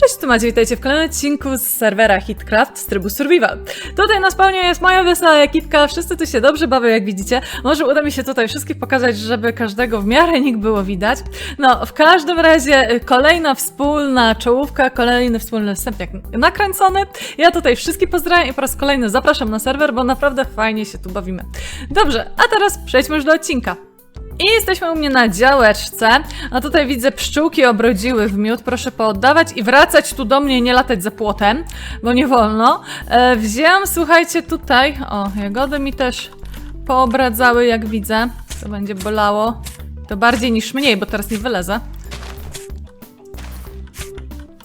Cześć, tu Macie, witajcie w kolejnym odcinku z serwera Hitcraft z trybu Survival. Tutaj na spawnie jest moja wesoła ekipka, wszyscy tu się dobrze bawią, jak widzicie. Może uda mi się tutaj wszystkich pokazać, żeby każdego w miarę nikt było widać. No, w każdym razie y, kolejna wspólna czołówka, kolejny wspólny wstępniak nakręcony. Ja tutaj wszystkich pozdrawiam i po raz kolejny zapraszam na serwer, bo naprawdę fajnie się tu bawimy. Dobrze, a teraz przejdźmy już do odcinka. I jesteśmy u mnie na działeczce, a tutaj widzę pszczółki obrodziły w miód, proszę pooddawać i wracać tu do mnie, nie latać za płotem, bo nie wolno. E, wzięłam, słuchajcie, tutaj, o, jagody mi też poobradzały, jak widzę, to będzie bolało, to bardziej niż mniej, bo teraz nie wylezę.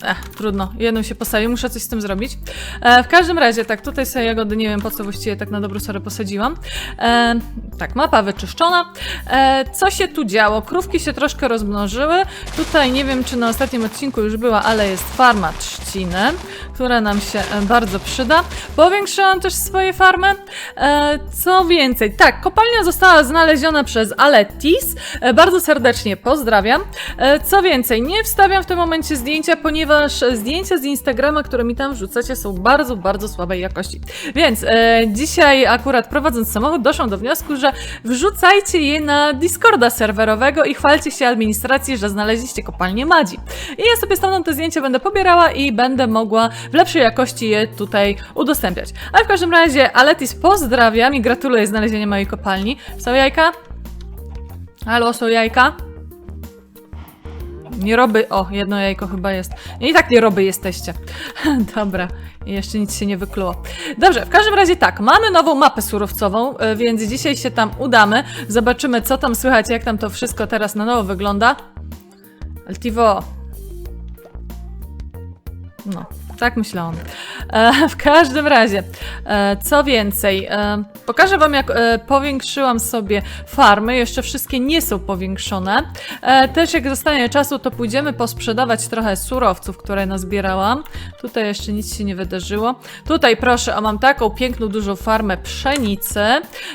Ech, trudno. Jedną się postawię, muszę coś z tym zrobić. E, w każdym razie, tak, tutaj sobie jagody nie wiem po co właściwie tak na dobrą sorę posadziłam. E, tak, mapa wyczyszczona. E, co się tu działo? Krówki się troszkę rozmnożyły. Tutaj nie wiem, czy na ostatnim odcinku już była, ale jest farma trzciny, która nam się e, bardzo przyda. Powiększyłam też swoje farmy. E, co więcej, tak, kopalnia została znaleziona przez Alettis. E, bardzo serdecznie pozdrawiam. E, co więcej, nie wstawiam w tym momencie zdjęcia, ponieważ zdjęcia z Instagrama, które mi tam wrzucacie, są bardzo, bardzo słabej jakości. Więc e, dzisiaj akurat prowadząc samochód doszłam do wniosku, że wrzucajcie je na Discorda serwerowego i chwalcie się administracji, że znaleźliście kopalnię Madzi. I ja sobie stamtąd te zdjęcia będę pobierała i będę mogła w lepszej jakości je tutaj udostępniać. Ale w każdym razie Aletis pozdrawiam i gratuluję znalezienia mojej kopalni. Są jajka? Halo, są jajka? Nie roby. O, jedno jajko chyba jest. I tak nie roby jesteście. Dobra, jeszcze nic się nie wykluło. Dobrze, w każdym razie tak, mamy nową mapę surowcową, e, więc dzisiaj się tam udamy. Zobaczymy, co tam słychać, jak tam to wszystko teraz na nowo wygląda. Altivo. No, tak myślałam. E, w każdym razie, e, co więcej, e, pokażę Wam, jak powiększyłam sobie farmy. Jeszcze wszystkie nie są powiększone. Też jak zostanie czasu, to pójdziemy posprzedawać trochę surowców, które nazbierałam. Tutaj jeszcze nic się nie wydarzyło. Tutaj proszę, o mam taką piękną, dużą farmę pszenicy.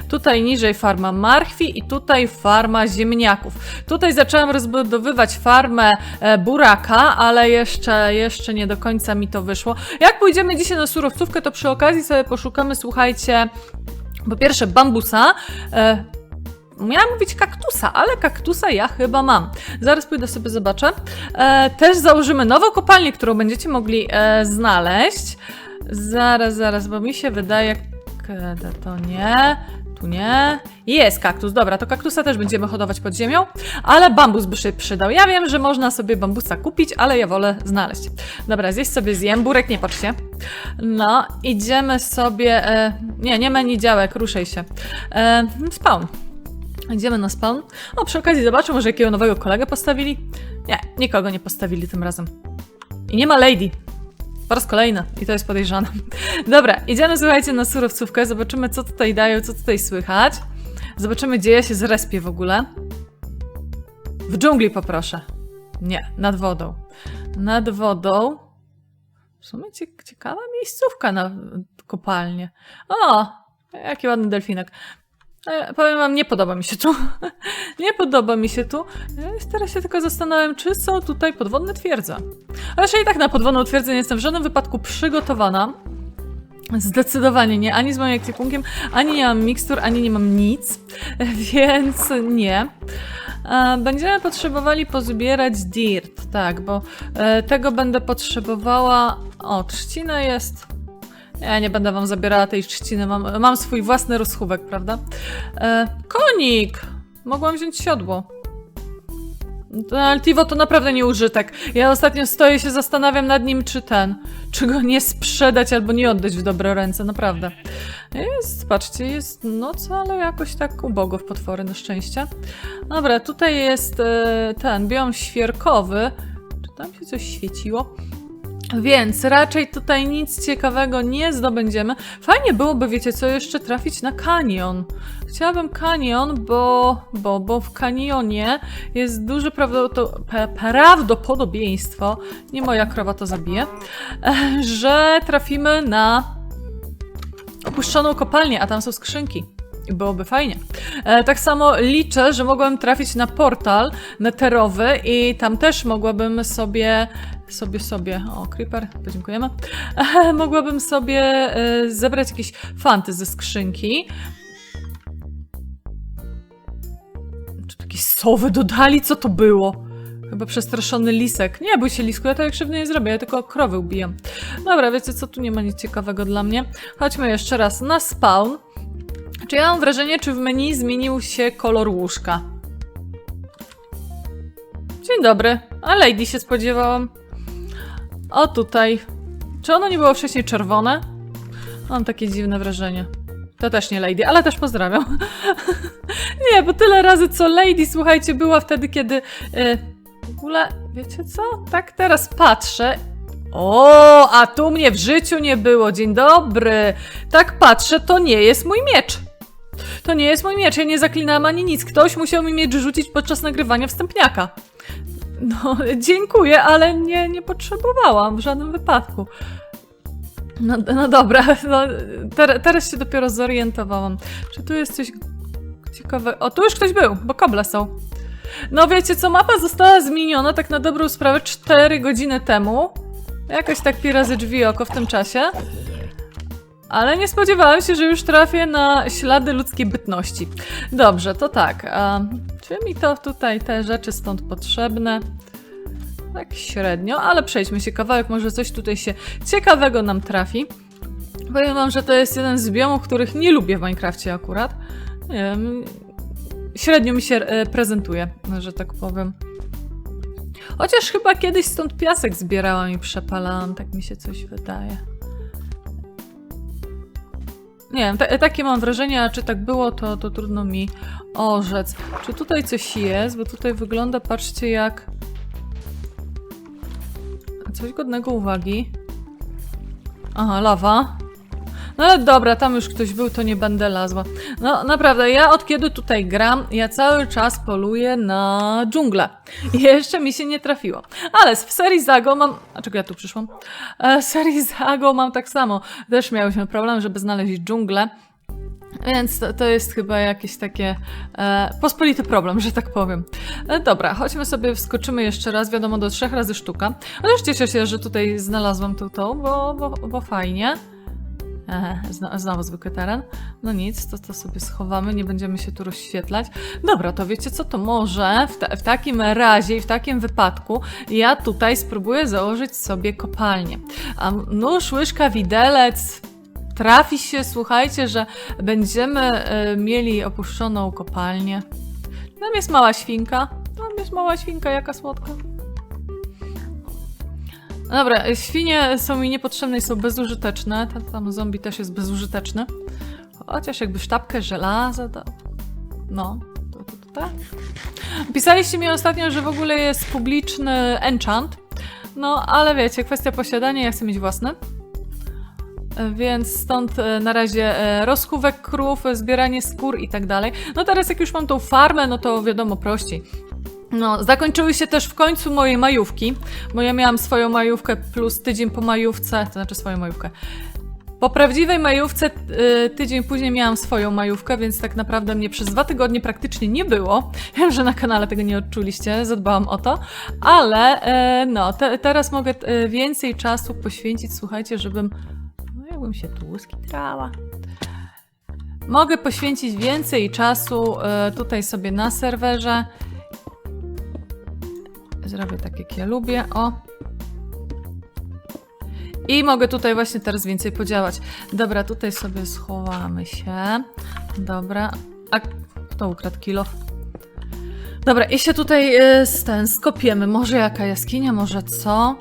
Tutaj niżej farma marchwi i tutaj farma ziemniaków. Tutaj zaczęłam rozbudowywać farmę buraka, ale jeszcze, jeszcze nie do końca mi to wyszło. Jak pójdziemy dzisiaj na surowcówkę, to przy okazji sobie poszukamy, słuchajcie, po pierwsze bambusa. E, Miałam mówić kaktusa, ale kaktusa ja chyba mam. Zaraz pójdę sobie zobaczę. E, też założymy nową kopalnię, którą będziecie mogli e, znaleźć. Zaraz, zaraz, bo mi się wydaje... Kiedy to nie... Tu nie. Jest kaktus, dobra, to kaktusa też będziemy hodować pod ziemią, ale bambus by się przydał. Ja wiem, że można sobie bambusa kupić, ale ja wolę znaleźć. Dobra, zjeść sobie zjem, burek nie patrz się. No, idziemy sobie... E, nie, nie ma ni działek, ruszaj się. E, spawn. Idziemy na spawn. O, przy okazji zobaczę, może jakiego nowego kolegę postawili. Nie, nikogo nie postawili tym razem. I nie ma lady. Po raz kolejny. I to jest podejrzane. Dobra, idziemy, słuchajcie, na surowcówkę. Zobaczymy, co tutaj dają, co tutaj słychać. Zobaczymy, gdzie ja się zrespię w ogóle. W dżungli poproszę. Nie, nad wodą. Nad wodą. W sumie cie- ciekawa miejscówka na kopalnię. O, jaki ładny delfinek. E, Powiem wam, nie podoba mi się tu. nie podoba mi się tu. Ja teraz się tylko zastanawiam, czy są tutaj podwodne twierdze. Ale raczej i tak na podwodną twierdzę nie jestem w żadnym wypadku przygotowana. Zdecydowanie nie. Ani z moim ekwipunkiem, ani nie mam mikstur, ani nie mam nic. Więc nie. E, Będziemy potrzebowali pozbierać dirt, tak, bo e, tego będę potrzebowała. O, trzcina jest. Ja nie będę wam zabierała tej trzciny, mam, mam swój własny rozchówek, prawda? E, konik! Mogłam wziąć siodło. To Altivo to naprawdę nie użytek. Ja ostatnio stoję się zastanawiam nad nim, czy ten, czy go nie sprzedać albo nie oddać w dobre ręce, naprawdę. Jest, patrzcie, jest noc, ale jakoś tak ubogo w potwory, na szczęście. Dobra, tutaj jest e, ten biom świerkowy. Czy tam się coś świeciło? Więc raczej tutaj nic ciekawego nie zdobędziemy. Fajnie byłoby, wiecie co, jeszcze trafić na kanion. Chciałabym kanion, bo, bo, bo w kanionie jest duże prawdopodobieństwo, nie moja krowa to zabije, że trafimy na opuszczoną kopalnię, a tam są skrzynki. Byłoby fajnie. E, tak samo liczę, że mogłabym trafić na portal neterowy i tam też mogłabym sobie, sobie, sobie, o, creeper, podziękujemy, mogłabym sobie e, zebrać jakieś fanty ze skrzynki. Czy jakieś sowy dodali? Co to było? Chyba przestraszony lisek. Nie bój się lisku, ja to jak krzywdy nie zrobię, ja tylko krowy ubijam. Dobra, wiecie co, tu nie ma nic ciekawego dla mnie. Chodźmy jeszcze raz na spawn. Czy ja mam wrażenie, czy w menu zmienił się kolor łóżka? Dzień dobry. A Lady się spodziewałam. O tutaj. Czy ono nie było wcześniej czerwone? Mam takie dziwne wrażenie. To też nie Lady, ale też pozdrawiam. nie, bo tyle razy co Lady, słuchajcie, była wtedy, kiedy... y, w ogóle, wiecie co? Tak teraz patrzę. O, a tu mnie w życiu nie było. Dzień dobry. Tak patrzę, to nie jest mój miecz. To nie jest mój miecz, ja nie zaklinałam ani nic. Ktoś musiał mi miecz rzucić podczas nagrywania wstępniaka. No, dziękuję, ale nie, nie potrzebowałam w żadnym wypadku. No, no dobra, no, ter, teraz się dopiero zorientowałam. Czy tu jest coś ciekawego? O, tu już ktoś był, bo koble są. No wiecie co, mapa została zmieniona tak na dobrą sprawę 4 godziny temu. Jakoś tak pi razy drzwi oko w tym czasie. Ale nie spodziewałam się, że już trafię na ślady ludzkiej bytności. Dobrze, to tak. A, czy mi to tutaj te rzeczy stąd potrzebne? Tak średnio, ale przejdźmy się kawałek, może coś tutaj się ciekawego nam trafi. Powiem wam, że to jest jeden z biomów, których nie lubię w Minecrafcie akurat. Nie wiem, średnio mi się e, prezentuje, że tak powiem. Chociaż chyba kiedyś stąd piasek zbierałam i przepalałam, tak mi się coś wydaje. Nie wiem, ta, takie mam wrażenie, a czy tak było, to, to trudno mi orzec. Czy tutaj coś jest? Bo tutaj wygląda, patrzcie, jak... Coś godnego uwagi. Aha, lawa. No ale dobra, tam już ktoś był, to nie będę lazła. No naprawdę, ja od kiedy tutaj gram, ja cały czas poluję na dżunglę. Jeszcze mi się nie trafiło. Ale w serii Zago mam... A czego ja tu przyszłam? E, serii Zago mam tak samo. Też miałyśmy problem, żeby znaleźć dżunglę. Więc to, to jest chyba jakieś takie e, pospolity problem, że tak powiem. E, dobra, chodźmy sobie, wskoczymy jeszcze raz, wiadomo, do trzech razy sztuka. Chociaż cieszę się, że tutaj znalazłam tą, bo, bo, bo fajnie. Zno, znowu zwykły teren. No nic, to, to sobie schowamy, nie będziemy się tu rozświetlać. Dobra, to wiecie co, to może w, w takim razie i w takim wypadku ja tutaj spróbuję założyć sobie kopalnię. A nóż, łyżka, widelec, trafi się, słuchajcie, że będziemy e, mieli opuszczoną kopalnię. Tam jest mała świnka. Tam jest mała świnka, jaka słodka. Dobra, świnie są mi niepotrzebne i są bezużyteczne. Ten tam zombie też jest bezużyteczny. Chociaż jakby sztabkę żelaza dał. No, to, to, to tak. Pisaliście mi ostatnio, że w ogóle jest publiczny enchant. No, ale wiecie, kwestia posiadania, ja chcę mieć własny. Więc stąd e, na razie e, rozchówek krów, zbieranie skór i tak dalej. No teraz jak już mam tą farmę, no to wiadomo prościej. No, zakończyły się też w końcu moje majówki, bo ja miałam swoją majówkę plus tydzień po majówce, to znaczy swoją majówkę. Po prawdziwej majówce y, tydzień później miałam swoją majówkę, więc tak naprawdę mnie przez dwa tygodnie praktycznie nie było. Wiem, że na kanale tego nie odczuliście, zadbałam o to, ale e, no, te, teraz mogę e, więcej czasu poświęcić, słuchajcie, żebym, no jakbym się tłuski trała. Mogę poświęcić więcej czasu tutaj sobie na serwerze. Zrobię tak, jak ja lubię. O. I mogę tutaj właśnie teraz więcej podziałać. Dobra, tutaj sobie schowamy się. Dobra. A kto ukradł kilof? Dobra, i się tutaj y, ten skopiemy. Może jaka jaskinia, może co?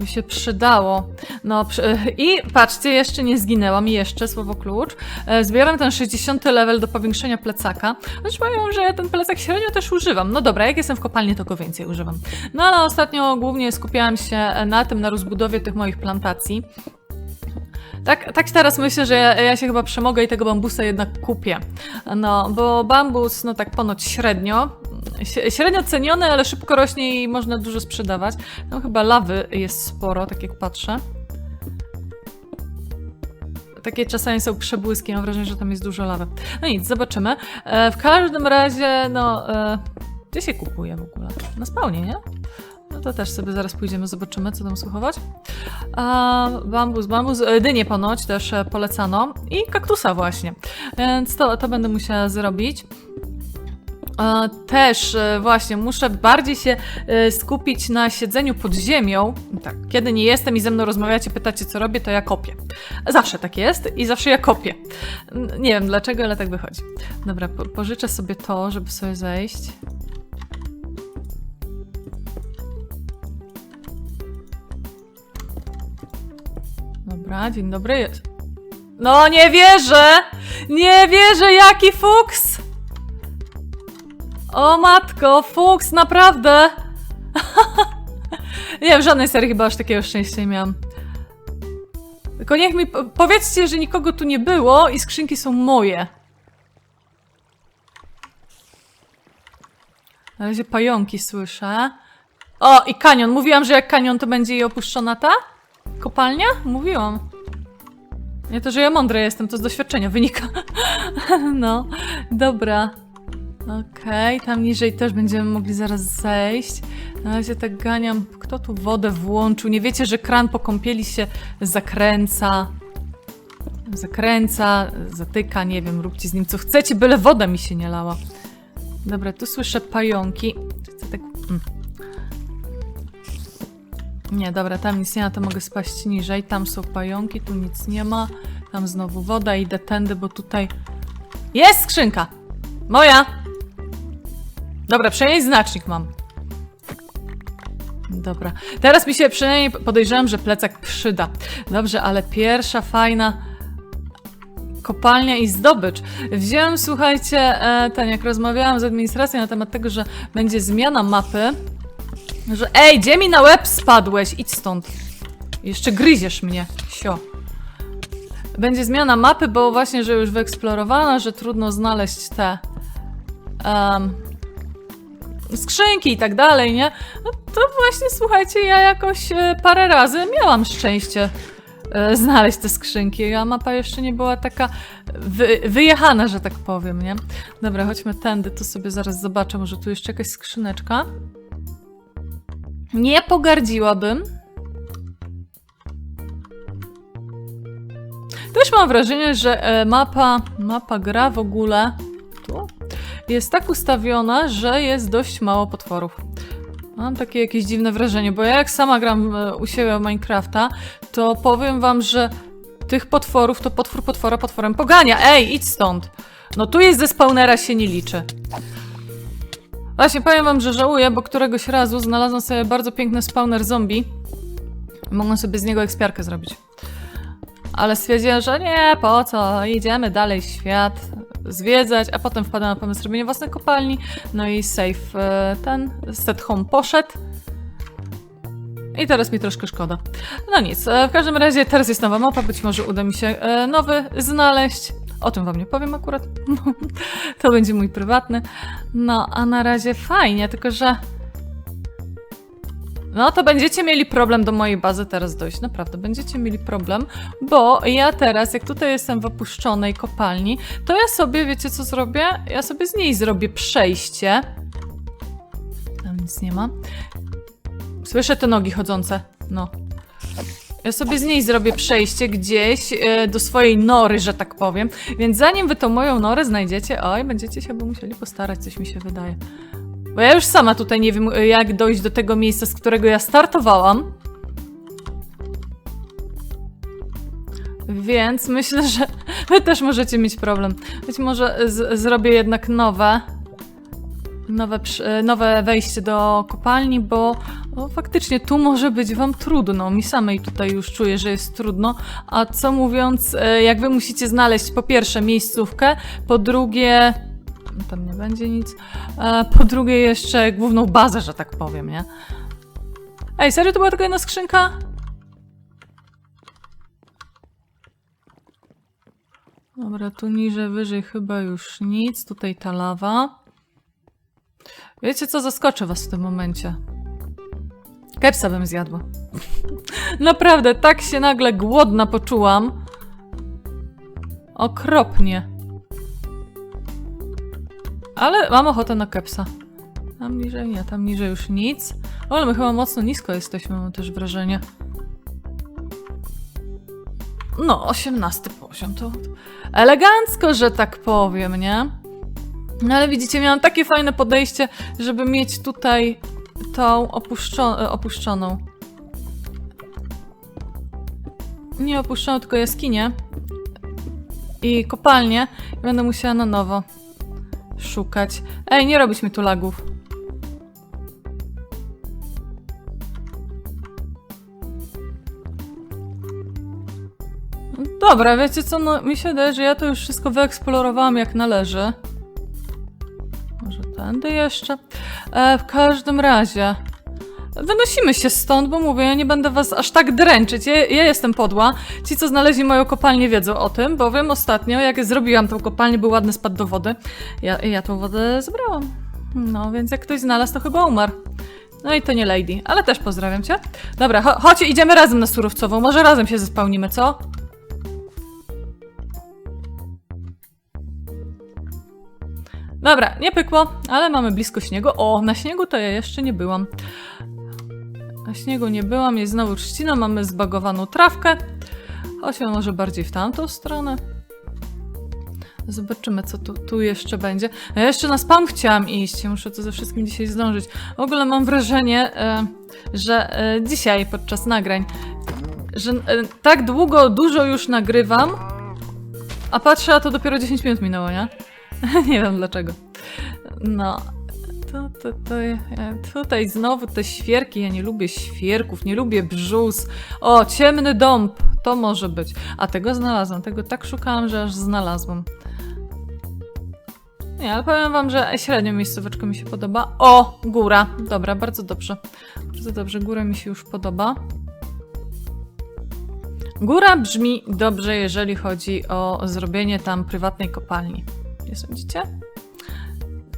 By się przydało. No przy... i patrzcie, jeszcze nie zginęłam, jeszcze słowo klucz. E, Zbieram ten 60 level do powiększenia plecaka. Choć powiem, że ten plecak średnio też używam. No dobra, jak jestem w kopalni, to go więcej używam. No ale ostatnio głównie skupiałam się na tym, na rozbudowie tych moich plantacji. Tak, tak teraz myślę, że ja, ja się chyba przemogę i tego bambusa jednak kupię. No, bo bambus, no tak ponoć średnio. Średnio ceniony, ale szybko rośnie i można dużo sprzedawać. No chyba lawy jest sporo, tak jak patrzę. takie czasami są przebłyski, mam wrażenie, że tam jest dużo lawy. No nic, zobaczymy. E, w każdym razie, no, e, gdzie się kupuje w ogóle? Na spawnie, nie? No to też sobie zaraz pójdziemy, zobaczymy, co tam słuchować. A, bambus, bambus, e, dynie ponoć też e, polecano i kaktusa właśnie, więc to, to będę musiała zrobić. Też e, właśnie muszę bardziej się e, skupić na siedzeniu pod ziemią. Tak, kiedy nie jestem i ze mną rozmawiacie, pytacie co robię, to ja kopię. Zawsze tak jest i zawsze ja kopię. Nie wiem dlaczego, ale tak wychodzi. Dobra, po, pożyczę sobie to, żeby sobie zejść. Dobra, dzień dobry. No nie wierzę! Nie wierzę, jaki fuks! O matko, fuks, naprawdę! nie, w żadnej serii chyba aż takiego szczęścia nie miałam. Tylko niech mi... po- Powiedzcie, że nikogo tu nie było i skrzynki są moje. Na razie pająki słyszę. O, i kanion. Mówiłam, że jak kanion, to będzie jej opuszczona ta? Kopalnia? Mówiłam. Nie to, że ja mądra jestem, to z doświadczenia wynika. no, dobra. Okej, tam niżej też będziemy mogli zaraz zejść. Na razie tak ganiam. Kto tu wodę włączył? Nie wiecie, że kran po kąpieli się zakręca. Zakręca, zatyka, nie wiem, róbcie z nim co chcecie, byle woda mi się nie lała. Dobra, tu słyszę pająki. Tak... mm. Nie, dobra, tam nic nie ma, to mogę spaść niżej. Tam są pająki, tu nic nie ma. Tam znowu woda, idę tędy, bo tutaj... Jest skrzynka! Moja! Dobra, przynajmniej znacznik mam. Dobra. Teraz mi się przynajmniej podejrzewam, że plecak przyda. Dobrze, ale pierwsza fajna kopalnia i zdobycz. Wziąłem, słuchajcie, e, ten, jak rozmawiałam z administracją na temat tego, że będzie zmiana mapy, że ej, gdzie mi na łeb spadłeś? Idź stąd. Jeszcze gryziesz mnie. Sio. Będzie zmiana mapy, bo właśnie, że już wyeksplorowana, że trudno znaleźć te em, skrzynki i tak dalej, nie? No to właśnie, słuchajcie, ja jakoś e, parę razy miałam szczęście e, znaleźć te skrzynki, a mapa jeszcze nie była taka wy, wyjechana, że tak powiem, nie? Dobra, chodźmy tędy, to sobie zaraz zobaczę, może tu jeszcze jakaś skrzyneczka. Nie pogardziłabym. Też mam wrażenie, że e, mapa, mapa gra w ogóle tu jest tak ustawiona, że jest dość mało potworów. Mam takie jakieś dziwne wrażenie, bo ja jak sama gram e, u siebie Minecrafta, to powiem wam, że tych potworów to potwór potwora potworem pogania. Ej, idź stąd! No tu jest ze spawnera się nie liczy. Właśnie powiem wam, że żałuję, bo któregoś razu znalazłam sobie bardzo piękny spawner zombie. Mogłam sobie z niego ekspiarkę zrobić. Ale stwierdziłam, że nie, po co, idziemy dalej świat, zwiedzać, a potem wpadłam na pomysł robienia własnej kopalni, no i save e, ten, set home poszedł. I teraz mi troszkę szkoda. No nic, e, w każdym razie teraz jest nowa mapa, być może uda mi się e, nowy znaleźć. O tym wam nie powiem akurat. to będzie mój prywatny. No, a na razie fajnie, tylko że... No to będziecie mieli problem do mojej bazy teraz dojść, naprawdę, będziecie mieli problem, bo ja teraz, jak tutaj jestem w opuszczonej kopalni, to ja sobie, wiecie co zrobię? Ja sobie z niej zrobię przejście. Tam nic nie ma. Słyszę te nogi chodzące, no. Ja sobie z niej zrobię przejście gdzieś e, do swojej nory, że tak powiem. Więc zanim wy tą moją norę znajdziecie, oj, będziecie się chyba musieli postarać, coś mi się wydaje. Bo ja już sama tutaj nie wiem, jak dojść do tego miejsca, z którego ja startowałam. Więc myślę, że wy też możecie mieć problem. Być może zrobię jednak nowe. Nowe, e, nowe wejście do kopalni, bo o, faktycznie tu może być wam trudno. Mi samej tutaj już czuję, że jest trudno. A co mówiąc, e, jak wy musicie znaleźć po pierwsze miejscówkę, po drugie. No Tam nie będzie nic. E, Po drugie, jeszcze główną bazę, że tak powiem, nie? Ej, serio to była tylko jedna skrzynka? Dobra, tu niżej, wyżej chyba już nic. Tutaj ta lawa. Wiecie co, zaskoczę was w tym momencie. Kepsa bym zjadła. Naprawdę, tak się nagle głodna poczułam, Okropnie. Ale mam ochotę na kepsa. Tam niżej nie, tam niżej już nic. O, ale my chyba mocno nisko jesteśmy, mam też wrażenie. No, 18 poziom to elegancko, że tak powiem, nie? No ale widzicie, miałam takie fajne podejście, żeby mieć tutaj tą opuszczo- opuszczoną. Nie opuszczoną, tylko jaskinię. I kopalnię. Będę musiała na nowo szukać. Ej, nie robić mi tu lagów. Dobra, wiecie co, no mi się wydaje, że ja to już wszystko wyeksplorowałam jak należy. Może tędy jeszcze? E, w każdym razie... Wynosimy się stąd, bo mówię, ja nie będę was aż tak dręczyć. Ja, ja jestem podła. Ci, co znaleźli moją kopalnię, wiedzą o tym, bowiem ostatnio, jak zrobiłam tą kopalnię, był ładny spad do wody. Ja, ja tą wodę zebrałam. No, więc jak ktoś znalazł, to chyba umarł. No i to nie Lady, ale też pozdrawiam cię. Dobra, cho chodźcie, idziemy razem na surowcową. Może razem się zespełnimy, co? Dobra, nie pykło, ale mamy blisko śniegu. O, na śniegu to ja jeszcze nie byłam. Na śniegu nie byłam, jest znowu trzcina, mamy zbagowaną trawkę. Chodźmy może bardziej w tamtą stronę. Zobaczymy, co tu, tu jeszcze będzie. Ja jeszcze na spam chciałam iść, muszę to ze wszystkim dzisiaj zdążyć. W ogóle mam wrażenie, e, że e, dzisiaj podczas nagrań, że e, tak długo, dużo już nagrywam, a patrzę, a to dopiero 10 minut minęło, nie? nie wiem dlaczego. No. To, to, to, ja- tutaj znowu te świerki. Ja nie lubię świerków, nie lubię brzus. O, ciemny dąb. To może być. A tego znalazłam. Tego tak szukałam, że aż znalazłam. Nie, ale powiem wam, że średnio miejscóweczka mi się podoba. O, góra. Dobra, bardzo dobrze. Bardzo dobrze, góra mi się już podoba. Góra brzmi dobrze, jeżeli chodzi o zrobienie tam prywatnej kopalni. Nie sądzicie?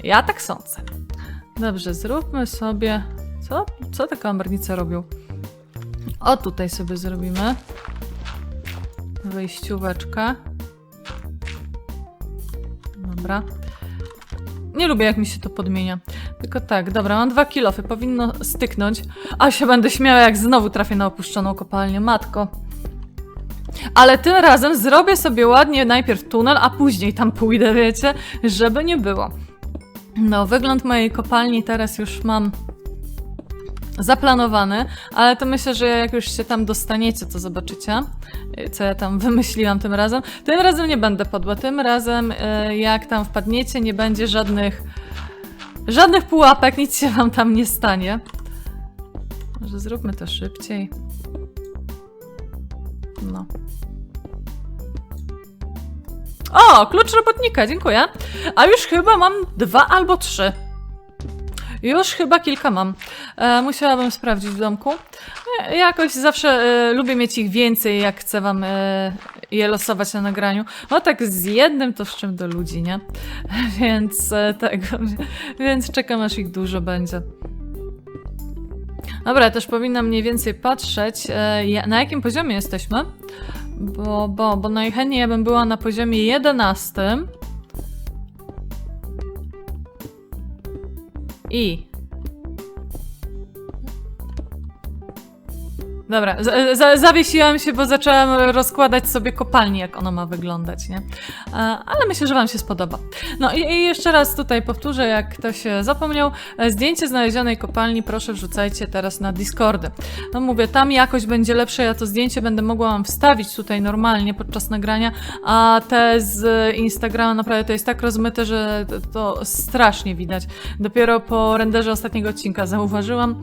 Ja tak sądzę. Dobrze, zróbmy sobie. Co, co te kamernice robią? O, tutaj sobie zrobimy. Wejścióweczkę. Dobra. Nie lubię, jak mi się to podmienia. Tylko tak, dobra, mam dwa kilofy, powinno styknąć. A się będę śmiała, jak znowu trafię na opuszczoną kopalnię. Matko. Ale tym razem zrobię sobie ładnie najpierw tunel, a później tam pójdę, wiecie, żeby nie było. No, wygląd mojej kopalni teraz już mam zaplanowany, ale to myślę, że jak już się tam dostaniecie, to zobaczycie, co ja tam wymyśliłam tym razem. Tym razem nie będę podła, tym razem y, jak tam wpadniecie, nie będzie żadnych żadnych pułapek, nic się wam tam nie stanie. Może zróbmy to szybciej. No. O, klucz robotnika, dziękuję. A już chyba mam dwa albo trzy. Już chyba kilka mam. E, musiałabym sprawdzić w domku. E, jakoś zawsze e, lubię mieć ich więcej, jak chcę wam e, je losować na nagraniu. No tak z jednym to z czym do ludzi, nie? Więc e, tego, więc czekam aż ich dużo będzie. Dobra, też powinnam mniej więcej patrzeć, e, na jakim poziomie jesteśmy. Bo, bo, bo najchętniej ja bym była na poziomie 11. I. Dobra, z- z- zawiesiłam się, bo zaczęłam rozkładać sobie kopalnię, jak ona ma wyglądać, nie? E, Ale myślę, że Wam się spodoba. No i, i jeszcze raz tutaj powtórzę, jak ktoś e, zapomniał, e, zdjęcie znalezionej kopalni proszę wrzucajcie teraz na Discordy. No mówię, tam jakość będzie lepsza, ja to zdjęcie będę mogła Wam wstawić tutaj normalnie podczas nagrania, a te z Instagrama naprawdę to jest tak rozmyte, że to strasznie widać. Dopiero po renderze ostatniego odcinka zauważyłam,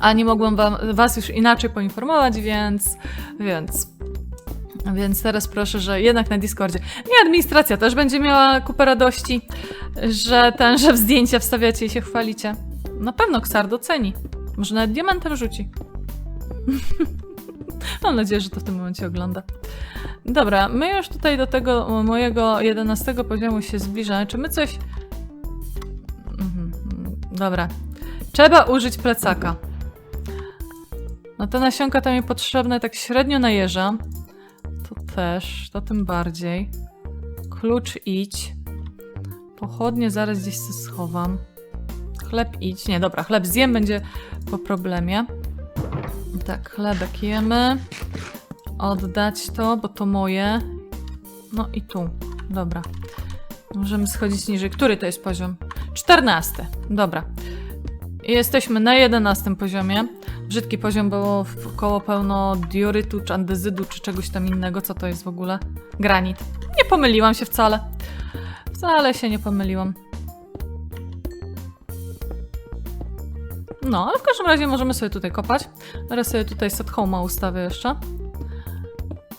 a nie mogłam wam, was już inaczej poinformować, więc, więc, więc teraz proszę, że jednak na Discordzie. Nie, administracja też będzie miała kupę radości, że ten, że w zdjęcia wstawiacie i się chwalicie. Na pewno Ksar doceni. Może nawet diamentem rzuci. Mam nadzieję, że to w tym momencie ogląda. Dobra, my już tutaj do tego mojego 11 poziomu się zbliżamy. Czy my coś... Mhm, Dobra. Trzeba użyć plecaka. No te nasionka to mi potrzebne tak średnio na jeża. To też, to tym bardziej. Klucz idź. Pochodnie zaraz gdzieś się schowam. Chleb idź. Nie, dobra, chleb zjem, będzie po problemie. Tak, chlebek jemy. Oddać to, bo to moje. No i tu. Dobra. Możemy schodzić niżej. Który to jest poziom? 14. Dobra. Jesteśmy na 11 poziomie. Brzydki poziom, bo koło pełno diorytu, czy andezydu, czy czegoś tam innego. Co to jest w ogóle? Granit. Nie pomyliłam się wcale. Wcale się nie pomyliłam. No, ale w każdym razie możemy sobie tutaj kopać. Teraz sobie tutaj set home'a ustawię jeszcze.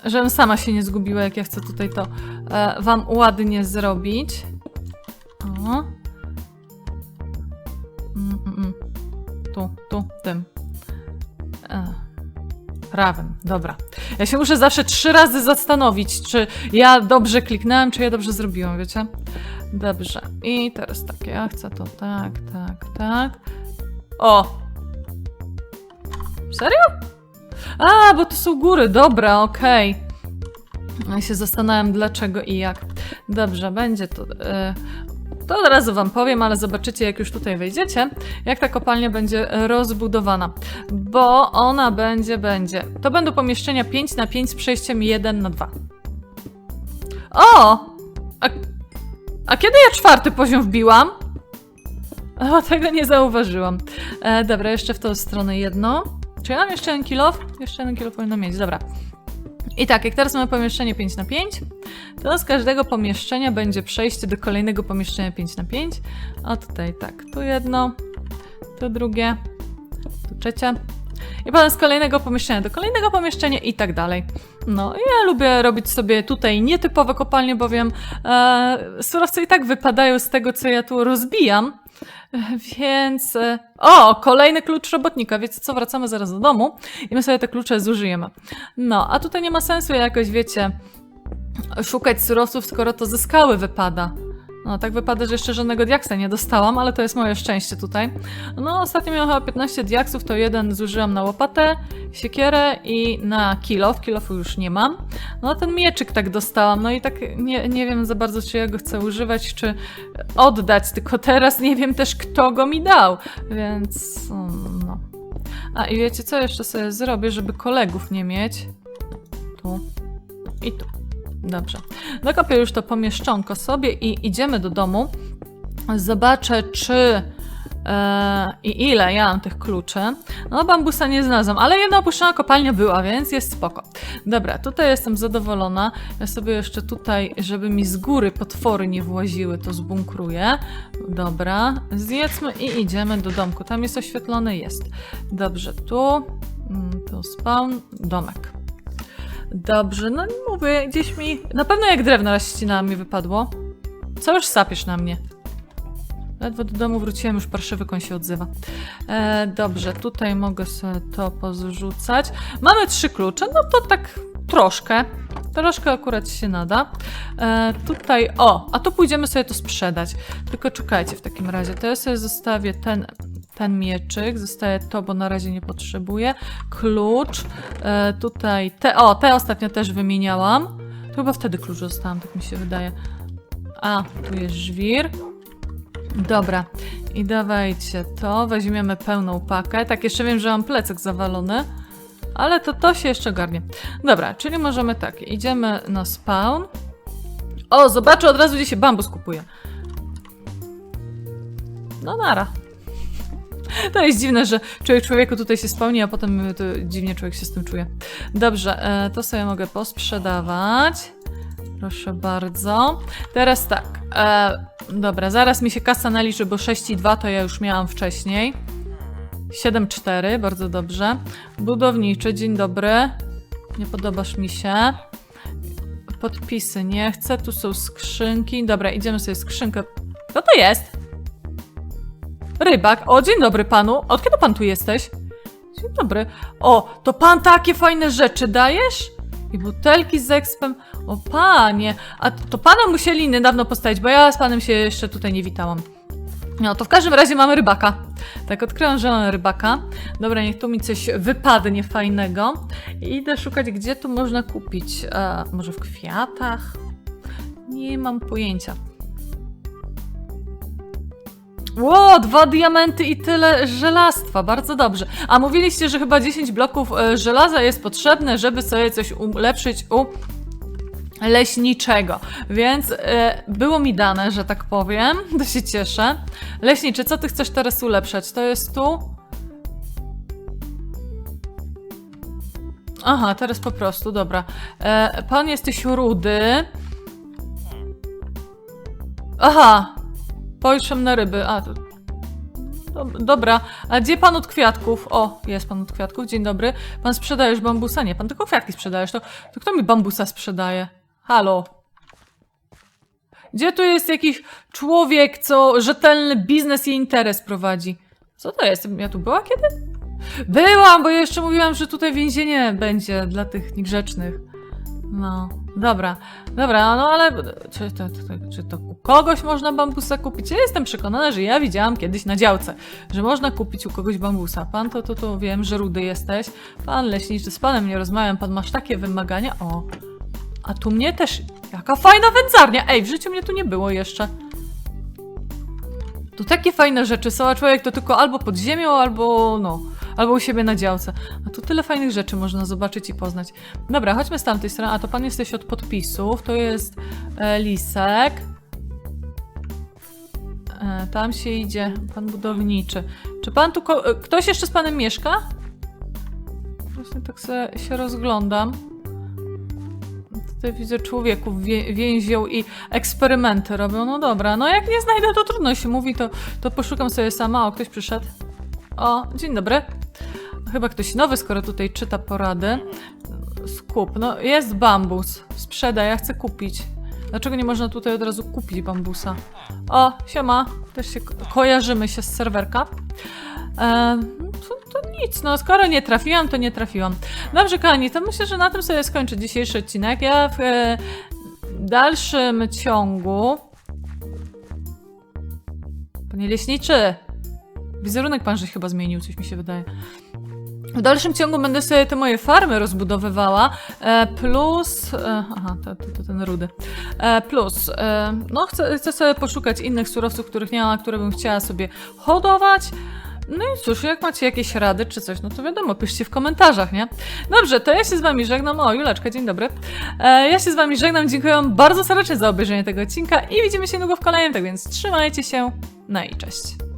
Żebym sama się nie zgubiła, jak ja chcę tutaj to e, wam ładnie zrobić. O. Mm, mm, mm. Tu, tu, tym. Dobra. Ja się muszę zawsze trzy razy zastanowić, czy ja dobrze kliknęłam, czy ja dobrze zrobiłam, wiecie? Dobrze. I teraz tak, ja chcę to tak, tak, tak. O! Serio? A, bo to są góry, dobra, okej. Ja się zastanawiam dlaczego i jak. Dobrze, będzie to. e, to od razu wam powiem, ale zobaczycie jak już tutaj wejdziecie, jak ta kopalnia będzie rozbudowana. Bo ona będzie, będzie. To będą pomieszczenia 5 na 5 z przejściem 1 na 2. O! A, a kiedy ja czwarty poziom wbiłam? O, tego nie zauważyłam. E, dobra, jeszcze w tą stronę jedno. Czy ja mam jeszcze jeden kilof? Jeszcze jeden kilo powinno mieć, dobra. I tak, jak teraz mamy pomieszczenie 5 na 5, to z każdego pomieszczenia będzie przejście do kolejnego pomieszczenia 5 na 5. A tutaj tak, tu jedno, tu drugie, tu trzecie. I potem z kolejnego pomieszczenia do kolejnego pomieszczenia i tak dalej. No, ja lubię robić sobie tutaj nietypowe kopalnie, bowiem e, surowce i tak wypadają z tego, co ja tu rozbijam. Więc. e, O, kolejny klucz robotnika, więc co, wracamy zaraz do domu i my sobie te klucze zużyjemy. No, a tutaj nie ma sensu jakoś, wiecie, szukać surowców, skoro to ze skały wypada. No, tak wypada, że jeszcze żadnego diaksa nie dostałam, ale to jest moje szczęście tutaj. No, ostatnio miałam chyba 15 diaksów, to jeden zużyłam na łopatę, siekierę i na kilof. Kilofu już nie mam. No, ten mieczyk tak dostałam, no i tak nie, nie wiem za bardzo, czy ja go chcę używać, czy oddać, tylko teraz nie wiem też, kto go mi dał, więc no. A i wiecie co jeszcze sobie zrobię, żeby kolegów nie mieć? Tu i tu. Dobrze. Dokopię już to pomieszczonko sobie i idziemy do domu. Zobaczę, czy e, i ile ja mam tych kluczy. No, bambusa nie znalazłam, ale jedna opuszczona kopalnia była, więc jest spoko. Dobra, tutaj jestem zadowolona. Ja sobie jeszcze tutaj, żeby mi z góry potwory nie właziły, to zbunkruję. Dobra, zjedzmy i idziemy do domku. Tam jest oświetlony? Jest. Dobrze, tu, mm, tu spawn, domek. Dobrze, no mówię, gdzieś mi... Na pewno jak drewno ścinałam mi wypadło. Co już sapiesz na mnie? Ledwo do domu wróciłem, już parszywy koń się odzywa. E, dobrze, tutaj mogę sobie to pozrzucać. Mamy trzy klucze, no to tak troszkę. Troszkę akurat się nada. E, tutaj, o, a tu pójdziemy sobie to sprzedać. Tylko czekajcie w takim razie. To ja sobie zostawię ten, ten mieczyk. Zostaje to, bo na razie nie potrzebuję. Klucz. E, tutaj, te, o, te ostatnio też wymieniałam. Chyba wtedy klucz dostałam, tak mi się wydaje. A, tu jest żwir. Dobra, i dawajcie to. Weźmiemy pełną pakę. Tak, jeszcze wiem, że mam plecak zawalony. Ale to, to się jeszcze garnie. Dobra, czyli możemy tak, idziemy na spawn. O, zobaczę od razu, gdzie się bambus kupuje. No nara. To jest dziwne, że człowiek człowieku tutaj się spełni, a potem to dziwnie człowiek się z tym czuje. Dobrze, e, to sobie mogę posprzedawać. Proszę bardzo. Teraz tak. E, dobra, zaraz mi się kasa naliczy, bo 6,2 to ja już miałam wcześniej. 7,4, bardzo dobrze. Budowniczy, dzień dobry. Nie podobasz mi się. Podpisy nie chcę, tu są skrzynki. Dobra, idziemy sobie skrzynkę. Co to jest? Rybak. O, dzień dobry panu. Od kiedy pan tu jesteś? Dzień dobry. O, to pan takie fajne rzeczy dajesz? I butelki z ekspem. O panie, a to pana musieli niedawno postawić, bo ja z panem się jeszcze tutaj nie witałam. No to w każdym razie mamy rybaka. Tak, odkryłam, że rybaka. Dobra, niech tu mi coś wypadnie fajnego. I idę szukać, gdzie tu można kupić. E, może w kwiatach? Nie mam pojęcia. Ło, dwa diamenty i tyle żelastwa, bardzo dobrze. A mówiliście, że chyba 10 bloków e, żelaza jest potrzebne, żeby sobie coś ulepszyć u leśniczego. Więc e, było mi dane, że tak powiem, to się cieszę. Leśniczy, co ty chcesz teraz ulepszać? To jest tu? Aha, teraz po prostu, dobra. E, pan jesteś rudy. Aha, Pojrzem na ryby. A, to... Dob- Dobra, a gdzie pan od kwiatków? O, jest pan od kwiatków, dzień dobry. Pan sprzedajesz bambusa? Nie, pan tylko kwiatki sprzedajesz. To, to kto mi bambusa sprzedaje? Halo? Gdzie tu jest jakiś człowiek, co rzetelny biznes i interes prowadzi? Co to jest? Ja tu była kiedy? Byłam, bo jeszcze mówiłam, że tutaj więzienie będzie dla tych niegrzecznych. No, dobra, dobra, no ale czy to, to, czy to u kogoś można bambusa kupić? Ja jestem przekonana, że ja widziałam kiedyś na działce, że można kupić u kogoś bambusa. Pan to, to, to wiem, że rudy jesteś. Pan leśniczy, z panem nie rozmawiam, pan masz takie wymagania. O, a tu mnie też, jaka fajna wędzarnia. Ej, w życiu mnie tu nie było jeszcze. Tu takie fajne rzeczy są, a człowiek to tylko albo pod ziemią, albo no, albo u siebie na działce. A tu tyle fajnych rzeczy można zobaczyć i poznać. Dobra, chodźmy z tamtej strony. A to pan jesteś od podpisów, to jest e, Lisek. E, tam się idzie, pan budowniczy. Czy pan tu, e, ktoś jeszcze z panem mieszka? Właśnie tak sobie się rozglądam. Tutaj widzę człowieków wie, więzią i eksperymenty robią. No dobra, no jak nie znajdę, to trudno się mówi, to, to poszukam sobie sama. O, ktoś przyszedł. O, dzień dobry. Chyba ktoś nowy, skoro tutaj czyta porady. Skup. No, jest bambus. Sprzedaj, ja chcę kupić. Dlaczego nie można tutaj od razu kupić bambusa? O, siema. Też się ko- kojarzymy się z serwerka. Ehm, to, to nic, no skoro nie trafiłam, to nie trafiłam. Dobrze, kochani, to myślę, że na tym sobie skończę dzisiejszy odcinek. Ja w e, dalszym ciągu... Panie leśniczy! Wizerunek pan żeś chyba zmienił, coś mi się wydaje. W dalszym ciągu będę sobie te moje farmy rozbudowywała, e, plus... E, aha, to, to, to ten rudy. E, plus, e, no chcę, chcę sobie poszukać innych surowców, których nie ma, które bym chciała sobie hodować. No i cóż, jak macie jakieś rady czy coś, no to wiadomo, piszcie w komentarzach, nie? Dobrze, to ja się z wami żegnam. O, Juleczka, dzień dobry. E, ja się z wami żegnam, dziękuję bardzo serdecznie za obejrzenie tego odcinka i widzimy się niedługo w kolejnym, tak więc trzymajcie się, no i cześć.